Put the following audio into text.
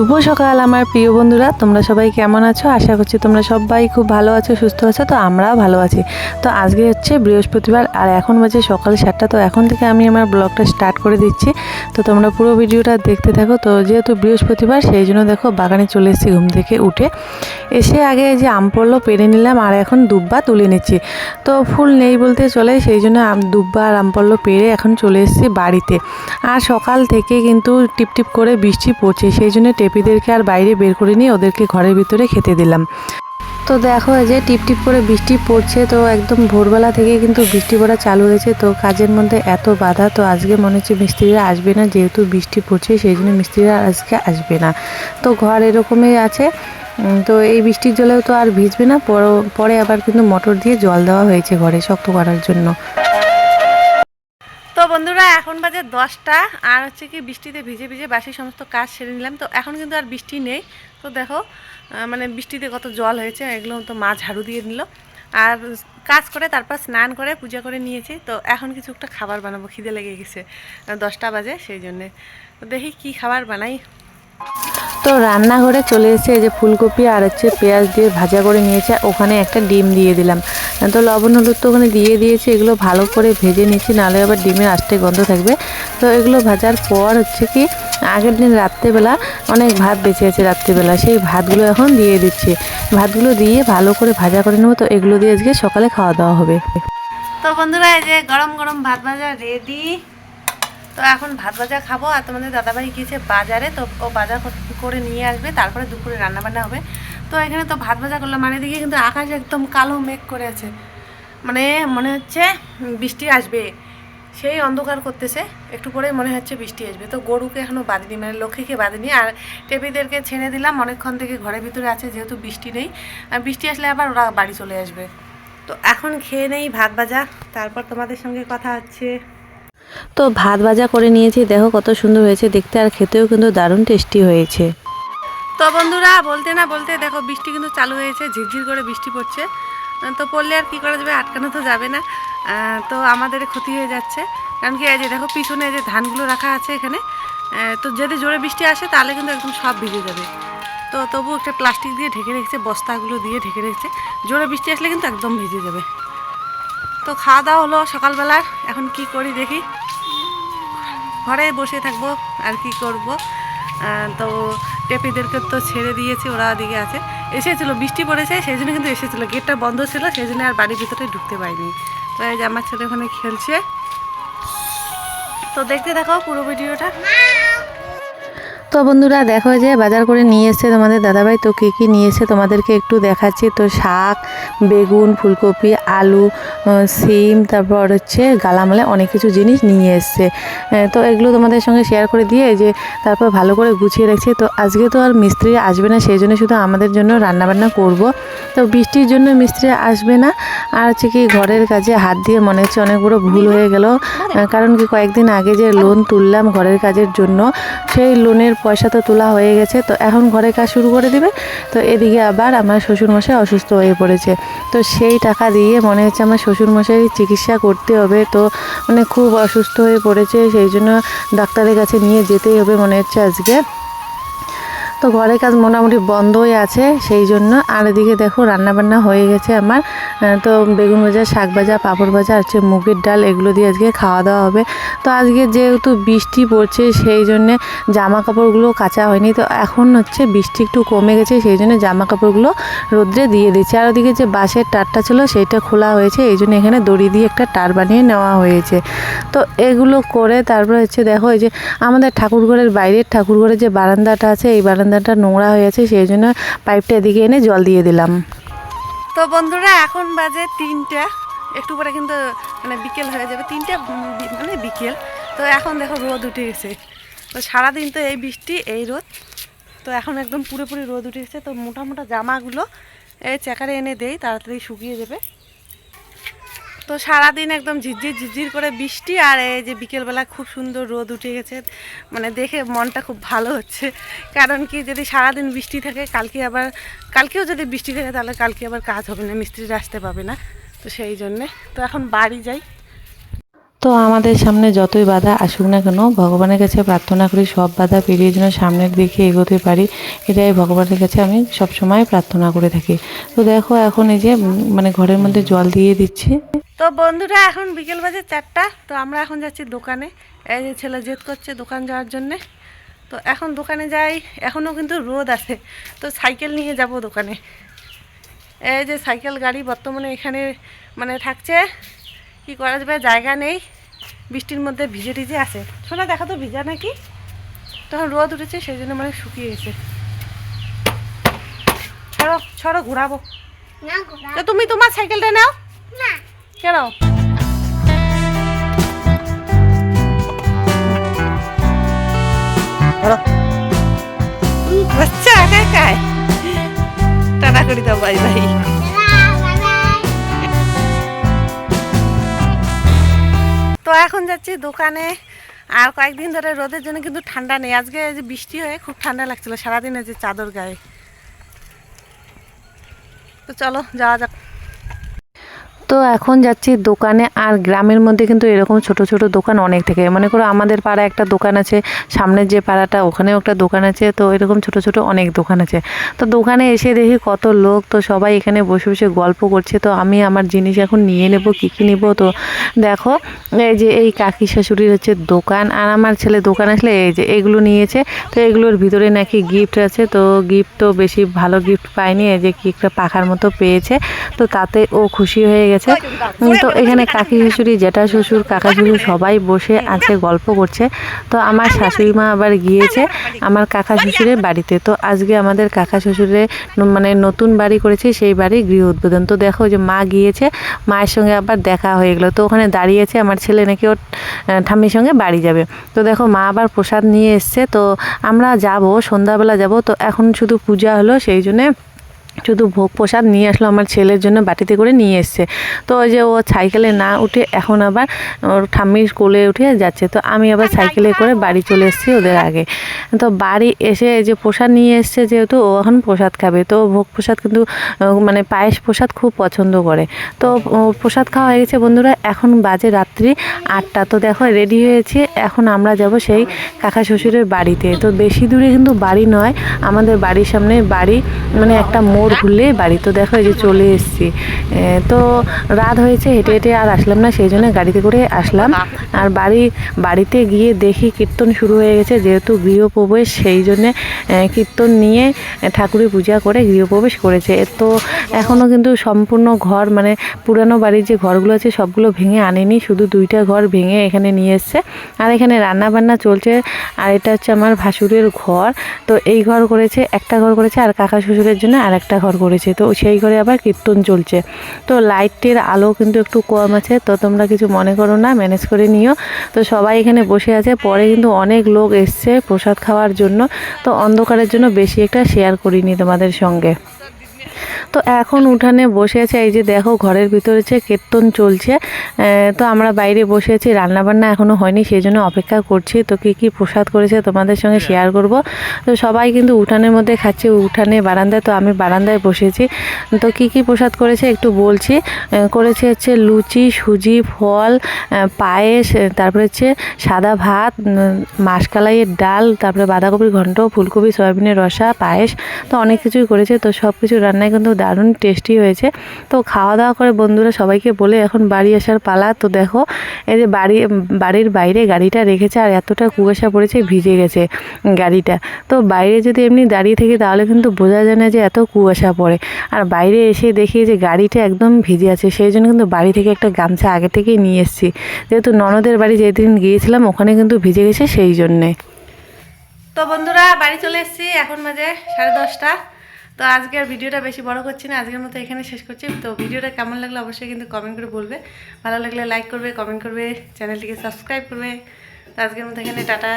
শুভ সকাল আমার প্রিয় বন্ধুরা, তোমরা সবাই কেমন আছো? আশা করছি তোমরা সবাই খুব ভালো আছো, সুস্থ আছো, তো আমরাও ভালো আছি। তো আজকে হচ্ছে বৃহস্পতিবার, আর এখন বাজে সকাল সাতটা, তো এখন থেকে আমি আমার ব্লগটা স্টার্ট করে দিচ্ছি। তো তোমরা পুরো ভিডিওটা দেখতে থাকো, তো যেহেতু বৃহস্পতিবার, সেই জন্য দেখো বাগানে চলে এসেছি ঘুম থেকে উঠে। এসে আগে যে আম পড়ল পেরে নিলাম, আর এখন দুব্বা তুলে নিচ্ছি। তো ফুল নেই বলতে চলে, সেই জন্য দুব্বা আর আম পড়ল পেরে এখন চলে এসেছি বাড়িতে। আর সকাল থেকে কিন্তু টিপটিপ করে বৃষ্টি পড়ছে, সেই জন্য টেপিদেরকে আর বাইরে বের করে নিয়ে ওদেরকে ঘরের ভিতরে খেতে দিলাম। তো দেখো যে টিপ টিপ করে বৃষ্টি পড়ছে, তো একদম ভোরবেলা থেকে কিন্তু বৃষ্টি পড়া চালু হয়েছে। তো কাজের মধ্যে এত বাধা, তো আজকে মনে হচ্ছে মিস্ত্রিরা আসবে না, যেহেতু বৃষ্টি পড়ছে, সেই জন্য মিস্ত্রিরা আজকে আসবে না। তো ঘর এরকমই আছে তো এই বৃষ্টির জলেও তো আর ভিজবে না, পর- পরে আবার কিন্তু মোটর দিয়ে জল দেওয়া হয়েছে ঘরে শক্ত করার জন্য। তো বন্ধুরা, এখন বাজে দশটা, আর হচ্ছে কি বৃষ্টিতে ভিজে ভিজে বাসি সমস্ত কাজ সেরে নিলাম। তো এখন কিন্তু আর বৃষ্টি নেই। তো দেখো মানে বৃষ্টিতে কত জল হয়েছে, এগুলো তো মা ঝাড়ু দিয়ে নিল। আর কাজ করে, তারপর স্নান করে, পূজা করে নিয়েছি। তো এখন কিছু একটা খাবার বানাবো, খিদে লেগে গেছে। দশটা বাজে, সেই জন্যে। তো দেখি কি খাবার বানাই। তো রান্নাঘরে চলে এই যে ফুলকপি আর হচ্ছে পেঁয়াজ দিয়ে ভাজা করে নিয়েছে ওখানে একটা ডিম দিয়ে দিলাম। তো লবণ হলুদ তো ওখানে দিয়ে দিয়েছি, এগুলো ভালো করে ভেজে নিচ্ছি নাহলে আবার ডিমের আষ্টে গন্ধ থাকবে। তো এগুলো ভাজার পর হচ্ছে কি, আগের দিন রাত্রেবেলা অনেক ভাত বেঁচে আছে রাত্রেবেলা, সেই ভাতগুলো এখন দিয়ে দিচ্ছি। ভাতগুলো দিয়ে ভালো করে ভাজা করে নেব, তো এগুলো দিয়ে আজকে সকালে খাওয়া দাওয়া হবে। তো বন্ধুরা, এই যে গরম গরম ভাত ভাজা রেডি। তো এখন ভাত ভাজা খাব আর তোমাদের দাদাভাই গিয়েছে বাজারে, তো ও বাজার করে নিয়ে আসবে, তারপরে দুপুরে রান্না বান্না হবে। তো এখানে তো ভাত ভাজা করলাম মানে দিকে কিন্তু আকাশ একদম কালো মেঘ করে আছে। মানে মনে হচ্ছে বৃষ্টি আসবে, সেই অন্ধকার করতেছে, একটু পরে মনে হচ্ছে বৃষ্টি আসবে। তো গরুকে এখনও বাঁধিনি মানে লক্ষ্মীকে বাঁধিনি, আর টেপিদেরকে ছেড়ে দিলাম, অনেকক্ষণ থেকে ঘরের ভিতরে আছে, যেহেতু বৃষ্টি নেই। আর বৃষ্টি আসলে আবার ওরা বাড়ি চলে আসবে। তো এখন খেয়ে নেই ভাত ভাজা, তারপর তোমাদের সঙ্গে কথা হচ্ছে। তো ভাত ভাজা করে নিয়েছি, দেখো কত সুন্দর হয়েছে, দেখতে আর খেতেও কিন্তু দারুণ টেস্টি হয়েছে। তো বন্ধুরা, বলতে না বলতে দেখো বৃষ্টি কিন্তু চালু হয়েছে, ঝিরঝির করে বৃষ্টি পড়ছে। তো পড়লে আর কি করা যাবে, আটকানো তো যাবে না। তো আমাদের ক্ষতি হয়ে যাচ্ছে। কারণ কি যে দেখো পিছনে যে ধানগুলো রাখা আছে এখানে তো যদি জোরে বৃষ্টি আসে, তাহলে কিন্তু একদম সব ভিজে যাবে। তো তবু একটা প্লাস্টিক দিয়ে ঢেকে রেখেছে, বস্তাগুলো দিয়ে ঢেকে রেখেছে। জোরে বৃষ্টি আসলে কিন্তু একদম ভিজে যাবে। তো খাওয়া দাওয়া হলো সকালবেলার, এখন কি করি দেখি। ঘরে বসে থাকব, আর কি করব? তো টেপিদেরকে তো ছেড়ে দিয়েছি, ওরা দিকে আছে। এসেছিল, বৃষ্টি পড়েছে সেই জন্য কিন্তু এসেছিল। গেটটা বন্ধ ছিল সেই জন্য আর বাড়ির ভিতরে ঢুকতে পারিনি। তো এই যে আমার ছেলে ওখানে খেলছে। তো দেখতে দেখো পুরো ভিডিওটা। তো বন্ধুরা, দেখো যে বাজার করে নিয়ে এসছে তোমাদের দাদাভাই। তো কী কী নিয়ে এসছে তোমাদেরকে একটু দেখাচ্ছি। তো শাক, বেগুন, ফুলকপি, আলু সিম, তারপর হচ্ছে গালামালে অনেক কিছু জিনিস নিয়ে এসছে। তো এগুলো তোমাদের সঙ্গে শেয়ার করে দিয়ে যে তারপর ভালো করে গুছিয়ে রাখছি। তো আজকে তো আর মিস্ত্রি আসবে না, সেই জন্য শুধু আমাদের জন্য রান্নাবান্না করব। তো বৃষ্টির জন্য মিস্ত্রি আসবে না। আর হচ্ছে কি ঘরের কাজে হাত দিয়ে মনে হচ্ছে অনেক বড় ভুল হয়ে গেল। কারণ কি কয়েকদিন আগে যে লোন তুললাম ঘরের কাজের জন্য, সেই লোনের পয়সা তো তোলা হয়ে গেছে, তো এখন ঘরে কাজ শুরু করে দিবে। তো এদিকে আবার আমার শ্বশুরমশাই অসুস্থ হয়ে পড়েছে। তো সেই টাকা দিয়ে মনে হচ্ছে আমার শ্বশুরমশাই চিকিৎসা করতে হবে, তো মানে খুব অসুস্থ হয়ে পড়েছে, সেই জন্য ডাক্তারের কাছে নিয়ে যেতেই হবে মনে হচ্ছে আজকে। তো ঘরের কাজ মোটামুটি বন্ধই আছে, সেই জন্য। আর এদিকে দেখো রান্না বান্না হয়ে গেছে আমার। তো বেগুন ভাজা, শাক ভাজা, পাঁপড় ভাজা, আর হচ্ছে মুগের ডাল, এগুলো দিয়ে আজকে খাওয়া দাওয়া হবে। তো আজকে যেহেতু বৃষ্টি পড়ছে, সেই জন্যে জামা কাপড়গুলো কাচা হয়নি। তো এখন হচ্ছে বৃষ্টি একটু কমে গেছে, সেই জন্য জামা কাপড়গুলো রোদ্রে দিয়ে দিচ্ছে। আর ওদিকে যে বাঁশের টারটা ছিল, সেইটা খোলা হয়েছে। এই জন্য এখানে দড়ি দিয়ে একটা টার বানিয়ে নেওয়া হয়েছে। তো এগুলো করে তারপর হচ্ছে দেখো, এই যে আমাদের ঠাকুরঘরের বাইরের ঠাকুরঘরের যে বারান্দাটা আছে, এই বারান্দাটা নোংরা হয়ে আছে, সেই জন্য পাইপটা এদিকে এনে জল দিয়ে দিলাম। তো বন্ধুরা, এখন বাজে তিনটা। একটু পরে কিন্তু মানে বিকেল হয়ে যাবে। তিনটা মানে বিকেল। তো এখন দেখো রোদ উঠে গেছে। তো সারাদিন তো এই বৃষ্টি, এই রোদ। তো এখন একদম পুরোপুরি রোদ উঠে গেছে। তো মোটা মোটা জামাগুলো এই চেকারে এনে দেই, তাড়াতাড়ি শুকিয়ে যাবে। তো সারাদিন একদম ঝিরঝির ঝিরঝির করে বৃষ্টি আর এই যে বিকেলবেলা খুব সুন্দর রোদ উঠে গেছে। মানে দেখে মনটা খুব ভালো হচ্ছে। কারণ কি যদি সারাদিন বৃষ্টি থাকে, কালকে আবার, কালকেও যদি বৃষ্টি থাকে তাহলে কালকে আবার কাজ হবে না মিস্ত্রিরা আসতে পাবে না। তো সেই জন্যে, তো এখন বাড়ি যাই। তো আমাদের সামনে যতই বাধা আসুক না কেন, ভগবানের কাছে প্রার্থনা করি, সব বাধা পেরিয়ে যেন সামনের দিকে এগোতে পারি, এটাই ভগবানের কাছে আমি সবসময় প্রার্থনা করে থাকি। তো দেখো এখন এই যে মানে ঘরের মধ্যে জল দিয়ে দিচ্ছি। তো বন্ধুরা, এখন বিকেল বাজে চারটা, তো আমরা এখন যাচ্ছি দোকানে। এই যে ছেলে জেদ করছে দোকান যাওয়ার জন্যে। তো এখন দোকানে যাই এখনও কিন্তু রোদ আছে। তো সাইকেল নিয়ে যাব দোকানে। এই যে সাইকেল গাড়ি বর্তমানে এখানে মানে থাকছে। কি করা যাবে? জায়গা নেই। বৃষ্টির মধ্যে ভিজে টিজে আছে। শোনা দেখা তো ভিজা নাকি? তখন রোদ উঠেছে সেই জন্য মানে শুকিয়ে গেছে। ছড়ো ছড়ো ঘোরাবো। তো তুমি তোমার সাইকেলটা নাও। কেন? বাচ্চা একা একাই? টানা করে দাও বাই বাই বাই। তো এখন যাচ্ছি দোকানে। আর কয়েকদিন ধরে রোদের জন্য কিন্তু ঠান্ডা নেই। আজকে যে বৃষ্টি হয়ে খুব ঠান্ডা লাগছিল সারাদিনে যে চাদর গায়ে। তো চলো, যাওয়া যাক। তো এখন যাচ্ছি দোকানে আর গ্রামের মধ্যে কিন্তু এরকম ছোট ছোট দোকান অনেক থেকে। মনে করো আমাদের পাড়া একটা দোকান আছে, সামনের যে পাড়াটা ওখানেও একটা দোকান আছে, তো এরকম ছোট ছোট অনেক দোকান আছে। তো দোকানে এসে দেখি কত লোক, তো সবাই এখানে বসে বসে গল্প করছে। তো আমি আমার জিনিস এখন নিয়ে নেব, কী কী নেব? তো দেখো, এই যে এই কাকি শাশুড়ির হচ্ছে দোকান আর আমার ছেলে দোকান আসলে এই যে এগুলো নিয়েছে। তো এগুলোর ভিতরে নাকি গিফট আছে, তো গিফট তো বেশি ভালো গিফট পায়নি। এই যে কি একটা পাখার মতো পেয়েছে, তো তাতে ও খুশি হয়ে গেছে। উম, তো এখানে কাকি শাশুড়ি জেঠা শ্বশুর কাকা শ্বশুর সবাই বসে আছে গল্প করছে। তো আমার শাশুড়ি মা আবার গিয়েছে আমার কাকা শ্বশুরের বাড়িতে। তো আজকে আমাদের কাকা শ্বশুরের ন- মানে নতুন বাড়ি করেছে সেই বাড়ির গৃহ উদ্বোধন। তো দেখো যে মা গিয়েছে মায়ের সঙ্গে আবার দেখা হয়ে গেলো। তো ওখানে দাঁড়িয়েছে আমার ছেলে নাকি ওর ঠাম্মির সঙ্গে বাড়ি যাবে। তো দেখো মা আবার প্রসাদ নিয়ে এসছে। তো আমরা যাব সন্ধ্যাবেলা যাব। তো এখন শুধু পূজা হলো সেই জন্যে শুধু ভোগ প্রসাদ নিয়ে আসলো আমার ছেলের জন্য বাটিতে করে নিয়ে এসছে। তো ওই যে ও সাইকেলে না উঠে এখন আবার ওর ঠাম্মির কোলে উঠে যাচ্ছে। তো আমি আবার সাইকেলে করে বাড়ি চলে এসেছি ওদের আগে। তো বাড়ি এসে এই যে প্রসাদ নিয়ে এসছে যেহেতু ও এখন প্রসাদ খাবে। তো ভোগ প্রসাদ কিন্তু মানে পায়েস প্রসাদ খুব পছন্দ করে। তো প্রসাদ খাওয়া হয়ে গেছে বন্ধুরা এখন বাজে রাত্রি আটটা। তো দেখো রেডি হয়েছে এখন আমরা যাব সেই কাকা শ্বশুরের বাড়িতে। তো বেশি দূরে কিন্তু বাড়ি নয় আমাদের বাড়ির সামনে বাড়ি মানে একটা মোড় ঘুরলে বাড়ি তো দেখো এই যে চলে এসেছি। তো রাত হয়েছে হেঁটে হেঁটে আর আসলাম না সেই জন্য গাড়িতে করে আসলাম। আর বাড়ি বাড়িতে গিয়ে দেখি কীর্তন শুরু হয়ে গেছে যেহেতু গৃহপ্রবেশ সেই জন্যে কীর্তন নিয়ে ঠাকুরের পূজা করে গৃহপ্রবেশ করেছে। তো এখনও কিন্তু সম্পূর্ণ ঘর মানে পুরানো বাড়ির যে ঘরগুলো আছে সবগুলো ভেঙে আনেনি শুধু দুইটা ঘর ভেঙে এখানে নিয়ে এসছে। আর এখানে রান্না বান্না চলছে আর এটা হচ্ছে আমার ভাসুরের ঘর। তো এই ঘর করেছে একটা ঘর করেছে আর কাকা শ্বশুরের জন্য আর একটা ঘর করেছে। তো সেই ঘরে আবার কীর্তন চলছে। তো লাইটের আলো কিন্তু একটু কম আছে। তো তোমরা কিছু মনে করো না, ম্যানেজ করে নিও। তো সবাই এখানে বসে আছে। পরে কিন্তু অনেক লোক এসছে প্রসাদ খাওয়ার জন্য। তো অন্ধকারের জন্য বেশি একটা শেয়ার করিনি তোমাদের সঙ্গে। তো এখন উঠানে বসে আছে এই যে দেখো ঘরের ভিতরে যে কীর্তন চলছে তো আমরা বাইরে বসে আছি রান্নাবান্না এখনও হয়নি সেই জন্য অপেক্ষা করছি তো কী কী প্রসাদ করেছে তোমাদের সঙ্গে শেয়ার করব। তো সবাই কিন্তু উঠানের মধ্যে খাচ্ছে উঠানে বারান্দায় তো আমি বারান্দায় বসেছি। তো কী কী প্রসাদ করেছে একটু বলছি করেছে হচ্ছে লুচি সুজি ফল পায়েস তারপরে হচ্ছে সাদা ভাত মাসকালাইয়ের ডাল তারপরে বাঁধাকপির ঘন্ট ফুলকপি সয়াবিনের রসা পায়েস তো অনেক কিছুই করেছে তো সব কিছু রান্নায় কিন্তু দারুণ টেস্টি হয়েছে। তো খাওয়া দাওয়া করে বন্ধুরা সবাইকে বলে এখন বাড়ি আসার পালা। তো দেখো, এই যে বাড়ি, বাড়ির বাইরে গাড়িটা রেখেছে আর এতটা কুয়াশা পড়েছে, ভিজে গেছে গাড়িটা। তো বাইরে যদি এমনি দাঁড়িয়ে থাকি তাহলে কিন্তু বোঝা যায় না যে এত কুয়াশা পড়ে। আর বাইরে এসে দেখি যে গাড়িটা একদম ভিজে আছে, সেই জন্য কিন্তু বাড়ি থেকে একটা গামছা আগে থেকেই নিয়ে এসেছি। যেহেতু ননদের বাড়ি যেদিন গিয়েছিলাম, ওখানে কিন্তু ভিজে গেছে সেই জন্যে। তো বন্ধুরা, বাড়ি চলে এসেছি, এখন বাজে সাড়ে দশটা। তো আজকে আর ভিডিওটা বেশি বড় করছি না, আজকের মতো এখানে শেষ করছি। তো ভিডিওটা কেমন লাগল অবশ্যই কিন্তু কমেন্ট করে বলবে। ভালো লাগলে লাইক করবে কমেন্ট করবে চ্যানেলটিকে সাবস্ক্রাইব করবে। তো আজকের মতো এখানে, টাটা।